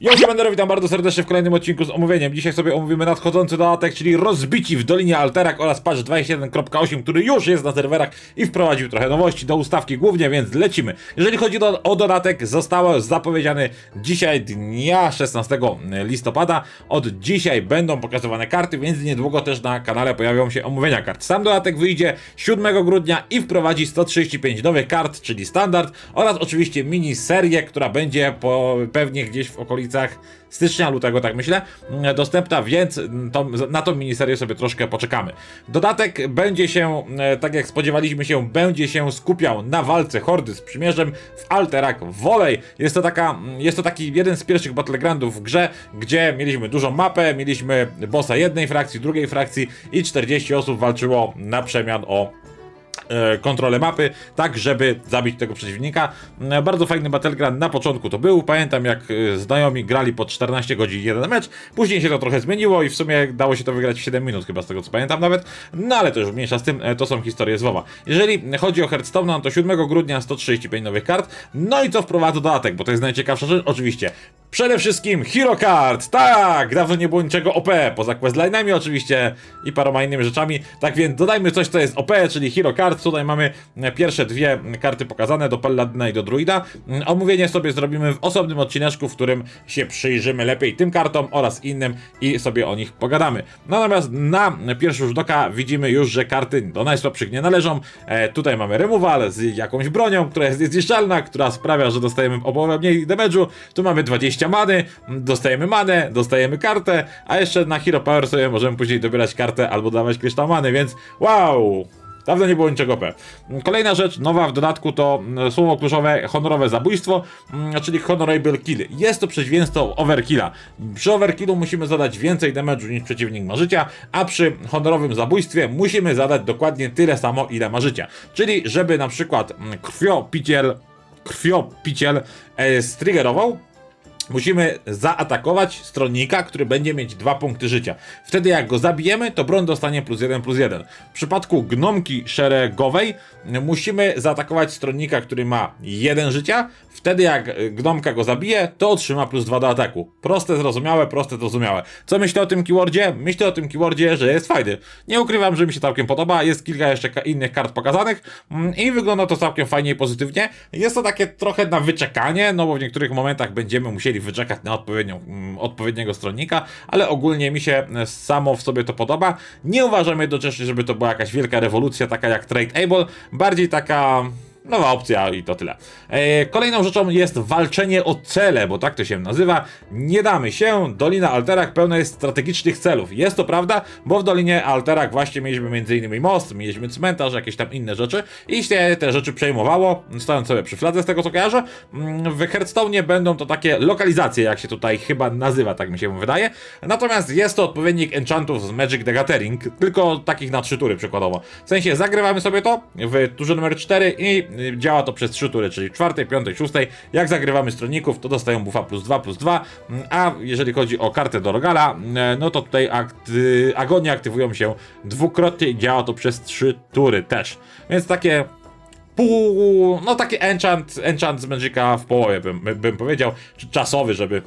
Ja się będę witam bardzo serdecznie w kolejnym odcinku z omówieniem. Dzisiaj sobie omówimy nadchodzący dodatek, czyli rozbici w Dolinie Alterak oraz patch 21.8, który już jest na serwerach i wprowadził trochę nowości do ustawki głównie, więc lecimy. Jeżeli chodzi do, o dodatek, zostało zapowiedziany dzisiaj dnia 16 listopada. Od dzisiaj będą pokazywane karty, więc niedługo też na kanale pojawią się omówienia kart. Sam dodatek wyjdzie 7 grudnia i wprowadzi 135 nowych kart, czyli standard oraz oczywiście mini serię, która będzie po, pewnie gdzieś w okolicach stycznia, lutego, tak myślę, dostępna, więc to, na tą miniserię sobie troszkę poczekamy. Dodatek będzie się, e, tak jak spodziewaliśmy się, będzie się skupiał na walce Hordy z przymierzem w Alterak Volley. Jest to, taka, jest to taki jeden z pierwszych battlegroundów w grze, gdzie mieliśmy dużą mapę, mieliśmy bossa jednej frakcji, drugiej frakcji i 40 osób walczyło na przemian o kontrolę mapy, tak żeby zabić tego przeciwnika. E, Bardzo fajny battleground na początku to był. Pamiętam jak e, znajomi grali po 14 godzin jeden mecz. Później się to trochę zmieniło i w sumie dało się to wygrać w 7 minut chyba z tego co pamiętam nawet. No ale to już mniejsza z tym, e, to są historie z WoWa. Jeżeli chodzi o Hearthstone, no to 7 grudnia 135 nowych kart. No i co wprowadza dodatek, bo to jest najciekawsza rzecz oczywiście. Przede wszystkim Hero Card! Tak! Dawno nie było niczego OP, poza questline'ami oczywiście i paroma innymi rzeczami. Tak więc dodajmy coś, co jest OP, czyli Hero Card. Tutaj mamy e, pierwsze dwie karty pokazane, do Palladyna i do Druida. Mm, Omówienie sobie zrobimy w osobnym odcineczku, w którym się przyjrzymy lepiej tym kartom oraz innym i sobie o nich pogadamy. Natomiast na pierwszy rzut oka widzimy już, że karty do najsłabszych nie należą. E, tutaj mamy removal z jakąś bronią, która jest niezniszczalna, która sprawia, że dostajemy o połowę mniej damage'u. Tu mamy 20 many, dostajemy manę, dostajemy kartę, a jeszcze na Hero Power sobie możemy później dobierać kartę albo dawać kryształ many, więc wow! Dawno nie było niczego P. Kolejna rzecz, nowa w dodatku to mm, słowo kluczowe honorowe zabójstwo, mm, czyli honorable kill. Jest to przeciwieństwo overkilla. Przy overkillu musimy zadać więcej damage'u niż przeciwnik ma życia, a przy honorowym zabójstwie musimy zadać dokładnie tyle samo ile ma życia. Czyli żeby na przykład mm, krwiopiciel krwiopiciel e, striggerował, Musimy zaatakować stronnika, który będzie mieć dwa punkty życia. Wtedy jak go zabijemy, to broń dostanie plus jeden plus jeden. W przypadku gnomki szeregowej musimy zaatakować stronnika, który ma jeden życia. Wtedy jak y, gnomka go zabije, to otrzyma plus do ataku. Proste, zrozumiałe, proste, zrozumiałe. Co myślę o tym keywordzie? Myślę o tym keywordzie, że jest fajny. Nie ukrywam, że mi się całkiem podoba. Jest kilka jeszcze innych kart pokazanych mm, i wygląda to całkiem fajnie i pozytywnie. Jest to takie trochę na wyczekanie, no bo w niektórych momentach będziemy musieli wyczekać na odpowiednią, mm, odpowiedniego stronnika, ale ogólnie mi się e, samo w sobie to podoba. Nie uważam jednocześnie, żeby to była jakaś wielka rewolucja, taka jak Trade Able, bardziej taka Nowa opcja i to tyle. E, kolejną rzeczą jest walczenie o cele, bo tak to się nazywa. Nie damy się. Dolina Alterak pełna jest strategicznych celów. Jest to prawda, bo w Dolinie Alterak właśnie mieliśmy m.in. most, mieliśmy cmentarz, jakieś tam inne rzeczy i się te rzeczy przejmowało, stojąc sobie przy fladze z tego co kojarzę. Mm, W Hearthstone będą to takie lokalizacje, jak się tutaj chyba nazywa, tak mi się wydaje. Natomiast jest to odpowiednik enchantów z Magic the Gathering, tylko takich na trzy tury przykładowo. W sensie zagrywamy sobie to w turze numer 4 i działa to przez trzy tury, czyli czwartej, piątej, szóstej. Jak zagrywamy stronników, to dostają buffa plus 2, plus 2. Mm, A jeżeli chodzi o kartę do Rogala, y, no to tutaj akty, agonie aktywują się dwukrotnie i działa to przez trzy tury też. Więc takie pół, no taki enchant, enchant z Magica w połowie bym, bym powiedział, czy czasowy, żeby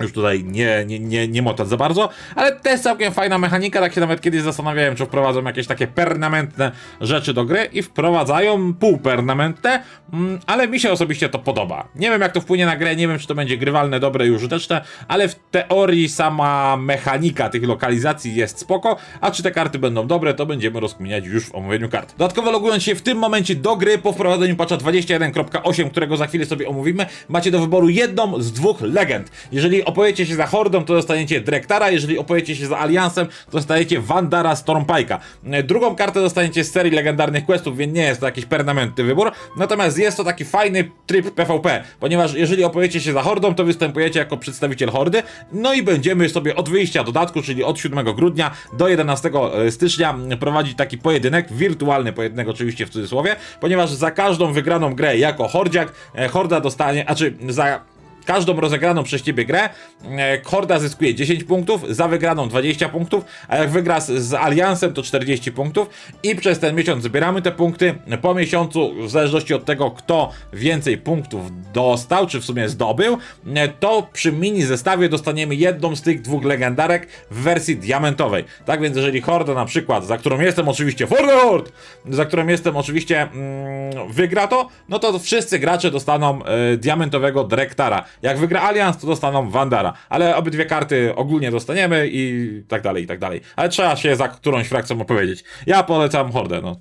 już tutaj nie, nie, nie, nie motać za bardzo, ale jest całkiem fajna mechanika, tak się nawet kiedyś zastanawiałem, czy wprowadzą jakieś takie permanentne rzeczy do gry i wprowadzają półpermanentne, mm, ale mi się osobiście to podoba. Nie wiem jak to wpłynie na grę, nie wiem czy to będzie grywalne, dobre i użyteczne, ale w teorii sama mechanika tych lokalizacji jest spoko, a czy te karty będą dobre, to będziemy rozkminiać już w omówieniu kart. Dodatkowo logując się w tym momencie do gry po wprowadzeniu patcha 21.8, którego za chwilę sobie omówimy, macie do wyboru jedną z dwóch legend. Jeżeli opowiecie się za Hordą, to dostaniecie Drektara, jeżeli opowiecie się za Aliansem, to dostajecie Wandara Stormpike'a. E, Drugą kartę dostaniecie z serii legendarnych questów, więc nie jest to jakiś permanentny wybór, natomiast jest to taki fajny tryb PvP, ponieważ jeżeli opowiecie się za Hordą, to występujecie jako przedstawiciel Hordy, no i będziemy sobie od wyjścia dodatku, czyli od 7 grudnia do 11 stycznia prowadzić taki pojedynek, wirtualny pojedynek oczywiście w cudzysłowie, ponieważ za każdą wygraną grę jako Hordziak, e, Horda dostanie, a czy za każdą rozegraną przez ciebie grę e, Horda zyskuje 10 punktów, za wygraną 20 punktów, a jak wygra z, z Aliansem to 40 punktów i przez ten miesiąc zbieramy te punkty. Po miesiącu, w zależności od tego, kto więcej punktów dostał, czy w sumie zdobył, e, to przy mini zestawie dostaniemy jedną z tych dwóch legendarek w wersji diamentowej. Tak więc jeżeli Horda na przykład, za którą jestem oczywiście For the Horde, za którą jestem oczywiście mm, wygra to, no to wszyscy gracze dostaną e, diamentowego Drektara. Jak wygra Allianz, to dostaną Wandara. Ale obydwie karty ogólnie dostaniemy i tak dalej, i tak dalej. Ale trzeba się za którąś frakcją opowiedzieć. Ja polecam Hordę, no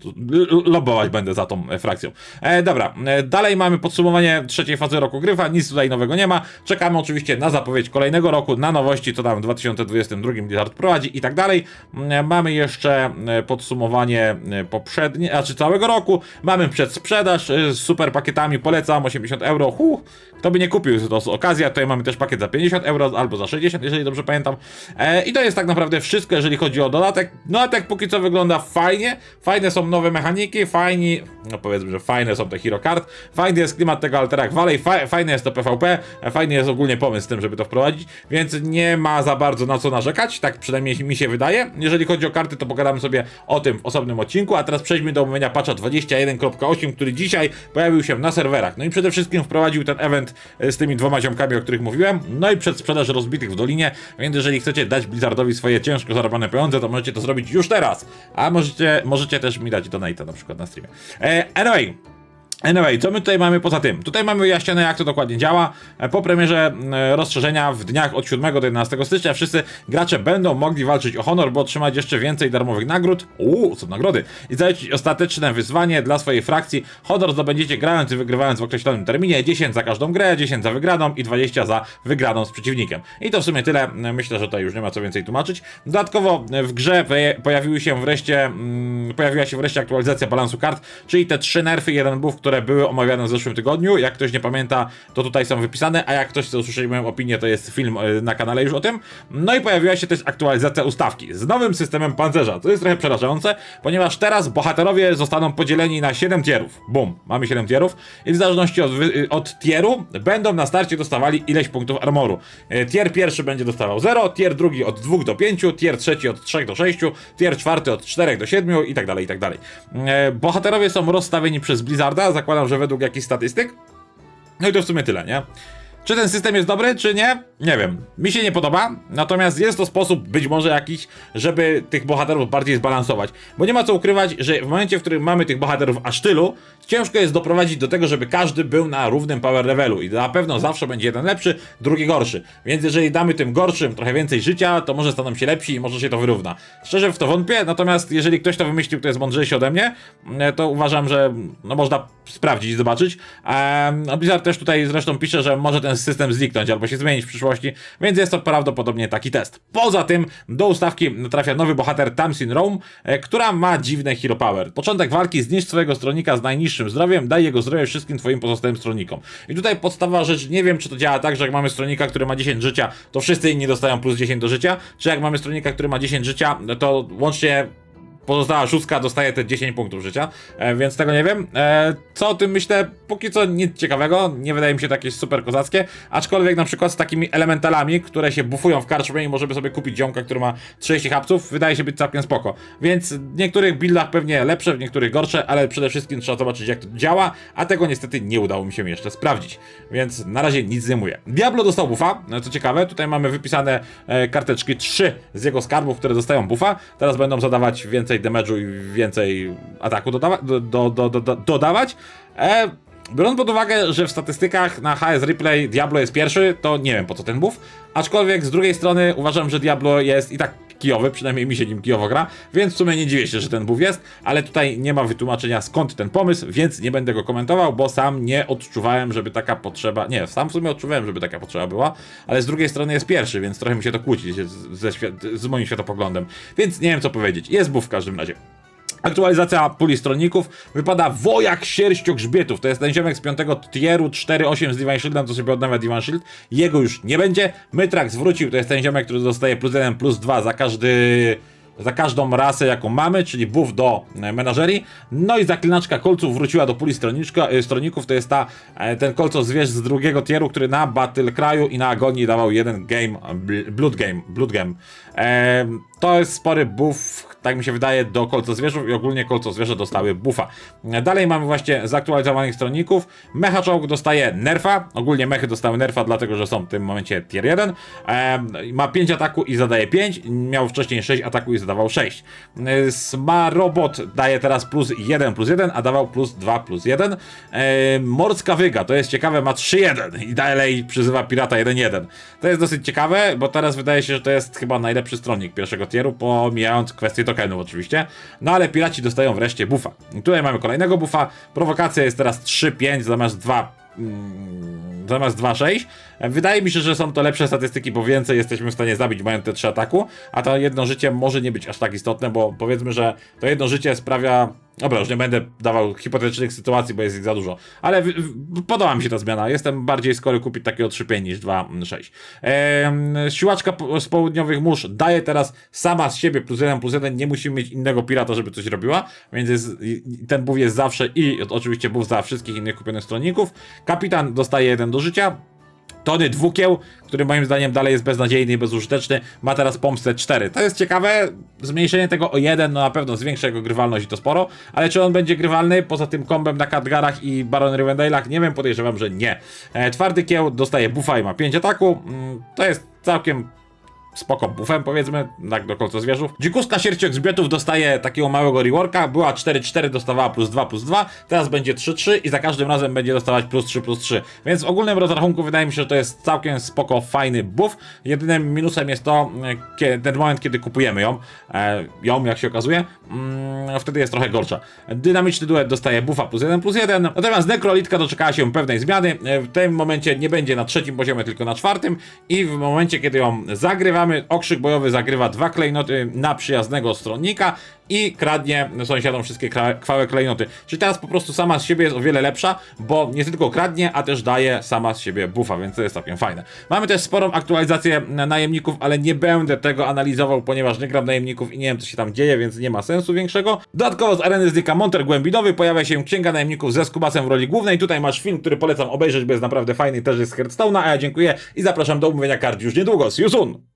lobować będę za tą e, frakcją. E, dobra, e, dalej mamy podsumowanie trzeciej fazy roku gryfa, nic tutaj nowego nie ma. Czekamy oczywiście na zapowiedź kolejnego roku, na nowości, co tam w 2022 Blizzard prowadzi i tak dalej. Mm, Mamy jeszcze e, podsumowanie e, poprzednie, znaczy całego roku. Mamy przedsprzedaż e, z super pakietami, polecam 80 euro. Huh, kto by nie kupił, to jest okazja. Tutaj mamy też pakiet za 50 euro albo za 60, jeżeli dobrze pamiętam. E, I to jest tak naprawdę wszystko, jeżeli chodzi o dodatek. Dodatek póki co wygląda fajnie. Fajne są nowe mechaniki, fajni, no powiedzmy, że fajne są te hero card. Fajny jest klimat tego Alterac Valley, fa fajne jest to PvP, e, fajny jest ogólnie pomysł z tym, żeby to wprowadzić, więc nie ma za bardzo na co narzekać, tak przynajmniej mi się wydaje. Jeżeli chodzi o karty, to pogadamy sobie o tym w osobnym odcinku, a teraz przejdźmy do omówienia patcha 21.8, który dzisiaj pojawił się na serwerach. No i przede wszystkim wprowadził ten event e, z tymi dwoma ziomkami, o których mówiłem, no i przedsprzedaż rozbitych w Dolinie, więc jeżeli chcecie dać Blizzardowi swoje ciężko zarobione pieniądze, to możecie to zrobić już teraz, a możecie, możecie też mi dać donate'a na przykład na streamie. E, anyway, Anyway, co my tutaj mamy poza tym? Tutaj mamy wyjaśnione, jak to dokładnie działa. E, Po premierze e, rozszerzenia w dniach od 7 do 11 stycznia wszyscy gracze będą mogli walczyć o honor, by otrzymać jeszcze więcej darmowych nagród. Uuu, są nagrody. I zaliczyć ostateczne wyzwanie dla swojej frakcji. Honor zdobędziecie grając i wygrywając w określonym terminie. 10 za każdą grę, 10 za wygraną i 20 za wygraną z przeciwnikiem. I to w sumie tyle. E, Myślę, że tutaj już nie ma co więcej tłumaczyć. Dodatkowo w grze pojawiły się wreszcie, mm, pojawiła się wreszcie aktualizacja balansu kart, czyli te trzy nerfy, jeden buff, które były omawiane w zeszłym tygodniu. Jak ktoś nie pamięta, to tutaj są wypisane, a jak ktoś chce usłyszeć moją opinię, to jest film e, na kanale już o tym. No i pojawiła się też aktualizacja ustawki z nowym systemem pancerza. To jest trochę przerażające, ponieważ teraz bohaterowie zostaną podzieleni na 7 tierów. Bum, mamy 7 tierów i w zależności od, od tieru będą na starcie dostawali ileś punktów armoru. E, Tier pierwszy będzie dostawał 0, tier drugi od 2 do 5, tier trzeci od 3 do 6, tier czwarty od 4 do 7 i tak dalej, i tak dalej. E, Bohaterowie są rozstawieni przez Blizzarda, zakładam, że według jakichś statystyk. No i to w sumie tyle, nie? Czy ten system jest dobry, czy nie? Nie wiem. Mi się nie podoba, natomiast jest to sposób być może jakiś, żeby tych bohaterów bardziej zbalansować. Bo nie ma co ukrywać, że w momencie, w którym mamy tych bohaterów aż tylu, ciężko jest doprowadzić do tego, żeby każdy był na równym power levelu i na pewno zawsze będzie jeden lepszy, drugi gorszy. Więc jeżeli damy tym gorszym trochę więcej życia, to może staną się lepsi i może się to wyrówna. Szczerze w to wątpię, natomiast jeżeli ktoś to wymyślił, kto jest mądrzejszy ode mnie, e, to uważam, że no, można sprawdzić zobaczyć. Ehm, a Blizzard też tutaj zresztą pisze, że może ten system zniknąć albo się zmienić w przyszłości, więc jest to prawdopodobnie taki test. Poza tym do ustawki trafia nowy bohater Tamsin Rome, która ma dziwne hero power. Początek walki zniszcz swojego stronnika z najniższym zdrowiem, daj jego zdrowie wszystkim twoim pozostałym stronnikom. I tutaj podstawowa rzecz, nie wiem czy to działa tak, że jak mamy stronnika, który ma 10 życia, to wszyscy inni dostają plus 10 do życia, czy jak mamy stronnika, który ma 10 życia, to łącznie pozostała szóstka dostaje te 10 punktów życia, e, więc tego nie wiem. E, co o tym myślę? Póki co nic ciekawego, nie wydaje mi się to jakieś super kozackie, aczkolwiek na przykład z takimi elementalami, które się bufują w karczmie i możemy sobie kupić ziomka, który ma 30 hapsów, wydaje się być całkiem spoko. Więc w niektórych buildach pewnie lepsze, w niektórych gorsze, ale przede wszystkim trzeba zobaczyć jak to działa, a tego niestety nie udało mi się jeszcze sprawdzić, więc na razie nic nie mówię. Diablo dostał buffa, no co ciekawe, tutaj mamy wypisane e, karteczki 3 z jego skarbów, które dostają buffa, teraz będą zadawać więcej damage'u i więcej ataku dodawa- do, do, do, do, do, dodawać. E, biorąc pod uwagę, że w statystykach na HS Replay Diablo jest pierwszy, to nie wiem po co ten buff, aczkolwiek z drugiej strony uważam, że Diablo jest i tak kijowy, przynajmniej mi się nim kijowo gra, więc w sumie nie dziwię się, że ten buff jest, ale tutaj nie ma wytłumaczenia skąd ten pomysł, więc nie będę go komentował, bo sam nie odczuwałem, żeby taka potrzeba, nie, sam w sumie odczuwałem, żeby taka potrzeba była, ale z drugiej strony jest pierwszy, więc trochę mi się to kłóci ze, świat- z moim światopoglądem, więc nie wiem co powiedzieć, jest buff w każdym razie. Aktualizacja puli stronników. Wypada wojak sierściogrzbietów. To jest ten ziomek z 5 tieru 4.8 z Divine Shieldem, co sobie odnawia Divine Shield. Jego już nie będzie. Mytrax wrócił. To jest ten ziomek, który dostaje plus 1, plus 2 za każdy za każdą rasę, jaką mamy, czyli buff do e, menażerii. No i zaklinaczka kolców wróciła do puli stronniczka, e, stronników, to jest ta, e, ten kolco zwierz z drugiego tieru, który na Battle Kraju i na Agonii dawał jeden game, bl- blood game, blood game. To jest spory buff, tak mi się wydaje, do kolco zwierzów i ogólnie kolco zwierzę dostały buffa. Dalej mamy właśnie zaktualizowanych stronników. Mecha czołg dostaje nerfa, ogólnie mechy dostały nerfa, dlatego że są w tym momencie tier 1. E, ma 5 ataku i zadaje 5, miał wcześniej 6 ataku i zadawał 6. E, Smarobot daje teraz plus 1 plus 1, a dawał plus 2 plus 1. E, Morska Wyga, to jest ciekawe, ma 3-1 i dalej przyzywa pirata 1-1. To jest dosyć ciekawe, bo teraz wydaje się, że to jest chyba najlepszy stronnik pierwszego tieru, pomijając kwestię tokenów oczywiście. No ale piraci dostają wreszcie buffa. I tutaj mamy kolejnego buffa. Prowokacja jest teraz 3-5 zamiast 2 mm, zamiast 2-6. Wydaje mi się, że są to lepsze statystyki, bo więcej jesteśmy w stanie zabić mając te 3 ataku, a to jedno życie może nie być aż tak istotne, bo powiedzmy, że to jedno życie sprawia Dobra, już nie będę dawał hipotetycznych sytuacji, bo jest ich za dużo. Ale w, w, podoba mi się ta zmiana. Jestem bardziej skory kupić takiego 3-5 niż 2-6. Ehm, siłaczka po- z południowych mórz daje teraz sama z siebie plus 1 plus 1. Nie musimy mieć innego pirata, żeby coś robiła. Więc jest, ten buff jest zawsze i oczywiście buff za wszystkich innych kupionych stronników. Kapitan dostaje 1 do życia. Tony Dwukieł, który moim zdaniem dalej jest beznadziejny i bezużyteczny, ma teraz pomstę 4. To jest ciekawe, zmniejszenie tego o 1, no na pewno zwiększa jego grywalność i to sporo, ale czy on będzie grywalny poza tym kombem na Khadgarach i Baron Rivendale'ach? Nie wiem, podejrzewam, że nie. E, twardy kieł dostaje buffa i ma 5 ataku, mm, to jest całkiem spoko buffem, powiedzmy, tak do końca zwierzów. Dzikuska sierściok z biotów dostaje takiego małego reworka, była 4-4, dostawała plus 2 plus 2, teraz będzie 3-3 i za każdym razem będzie dostawać plus 3 plus 3. Więc w ogólnym rozrachunku wydaje mi się, że to jest całkiem spoko, fajny buff. Jedynym minusem jest to e, ten moment, kiedy kupujemy ją, e, ją jak się okazuje, mm, wtedy jest trochę gorsza. Dynamiczny duet dostaje buffa plus 1 plus 1, natomiast Necrolitka doczekała się pewnej zmiany, E, w tym momencie nie będzie na trzecim poziomie, tylko na czwartym i w momencie, kiedy ją zagrywamy, okrzyk bojowy zagrywa dwa klejnoty na przyjaznego stronnika i kradnie sąsiadom wszystkie kwałe klejnoty. Czyli teraz po prostu sama z siebie jest o wiele lepsza, bo nie tylko kradnie, a też daje sama z siebie buffa, więc to jest całkiem fajne. Mamy też sporą aktualizację najemników, ale nie będę tego analizował, ponieważ nie gram najemników i nie wiem co się tam dzieje, więc nie ma sensu większego. Dodatkowo z areny znika Monter Głębinowy, pojawia się księga najemników ze Skubasem w roli głównej. Tutaj masz film, który polecam obejrzeć, bo jest naprawdę fajny, też jest z Hearthstone'a, a ja dziękuję i zapraszam do umówienia kart już niedługo. See you soon!